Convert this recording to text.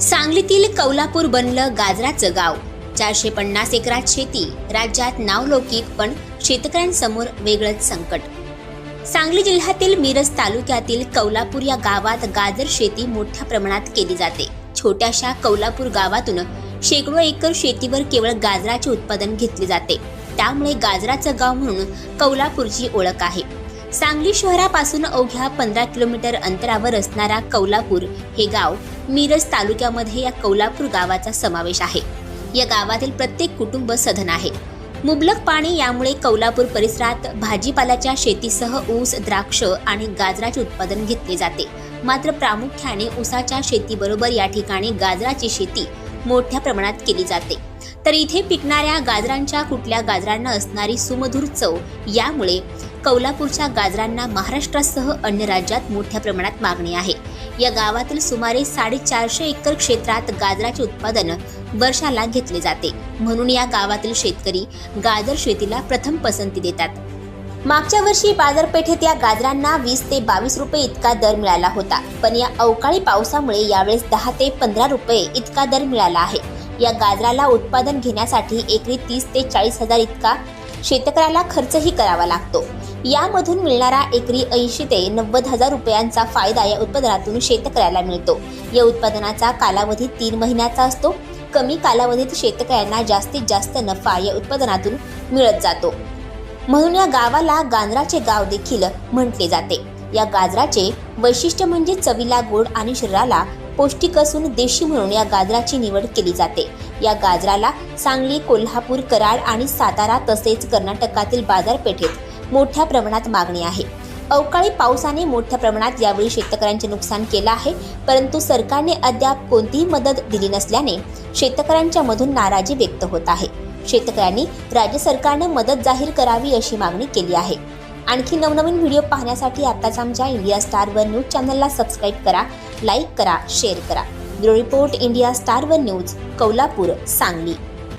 सांगलीतील कौलापूर बनलं गाजराचं गाव. चारशे पन्नास एकरात शेती राज्यात नावलौकिक पण शेतकऱ्यांसमोर वेगळंच संकट. सांगली जिल्ह्यातील मिरज तालुक्यातील कौलापूर या गावात गाजर शेती मोठ्या प्रमाणात केली जाते. छोट्याशा कौलापूर गावातून शेकडो एकर शेतीवर केवळ गाजराचे उत्पादन घेतले जाते. त्यामुळे गाजराचं गाव म्हणून कौलापूरची ओळख आहे. सांगली शहरापासून अवघ्या पंधरा किलोमीटर अंतरावर असणारा कौलापूर हे गाव मिरज तालुक्यामध्ये या कौलापूर गावाचा समावेश आहे. या गावातील प्रत्येक कुटुंब सधन आहे. मुबलक पाणी यामुळे कौलापूर परिसरात भाजीपाल्याच्या शेतीसह ऊस द्राक्ष आणि गाजराचे उत्पादन घेतले जाते. मात्र प्रामुख्याने ऊसाच्या शेतीबरोबर या ठिकाणी गाजराची शेती मोठ्या प्रमाणात केली जाते. तर इथे पिकणाऱ्या गाजरांच्या कुठल्या गाजरांना असणारी सुमधुर चव यामुळे कौलापूरच्या गाजरांना महाराष्ट्रासह अन्य राज्यात मोठ्या प्रमाणात मागणी आहे. या गावातील सुमारे साडेचारशे एकर क्षेत्रात गाजराचे उत्पादन वर्षाला घेतले जाते. म्हणून या गावातील शेतकरी गाजर शेतीला प्रथम पसंती देतात. मागच्या वर्षी बाजारपेठेत या गाजरांना वीस ते बावीस रुपये इतका दर मिळाला होता. पण या अवकाळी पावसामुळे यावेळेस दहा ते पंधरा रुपये इतका दर मिळाला आहे. या गाजराला उत्पादन घेण्यासाठी एकरी तीस ते चाळीस हजार इतका शेतकऱ्याला खर्चही करावा लागतो. यामधून मिळणारा एकरी ऐंशी ते नव्वद हजार रुपयांचा फायदा या उत्पादनातून शेतकऱ्याला मिळतो. या उत्पादनाचा कालावधी तीन महिन्याचा असतो. कमी कालावधीत शेतकऱ्यांना जास्तीत जास्त नफा या उत्पादनातून मिळत जातो. म्हणून या गावाला गांजराचे गाव देखील म्हटले जाते. या गाजराचे वैशिष्ट्य म्हणजे चवीला गोड आणि शरीराला पौष्टिक असून देशी म्हणून या गाजराची निवड केली जाते. या गाजराला सांगली कोल्हापूर कराड आणि सातारा तसेच कर्नाटकातील बाजारपेठेत मोठ्या प्रमाणात मागणी आहे. अवकाळी पावसाने मोठ्या प्रमाणात यावेळी शेतकऱ्यांचे नुकसान केलं आहे परंतु सरकारने अद्याप कोणतीही मदत दिली नसल्याने शेतकऱ्यांच्या मधून नाराजी व्यक्त होत आहे. शेतकऱ्यांनी राज्य सरकारने मदत जाहीर करावी अशी मागणी केली आहे. आणखी नवनवीन व्हिडिओ पाहण्यासाठी आताच आमच्या इंडिया स्टार वन न्यूज चॅनलला सबस्क्राईब करा लाईक करा शेअर करा. Bureau report India star one news Kolhapur Sangli.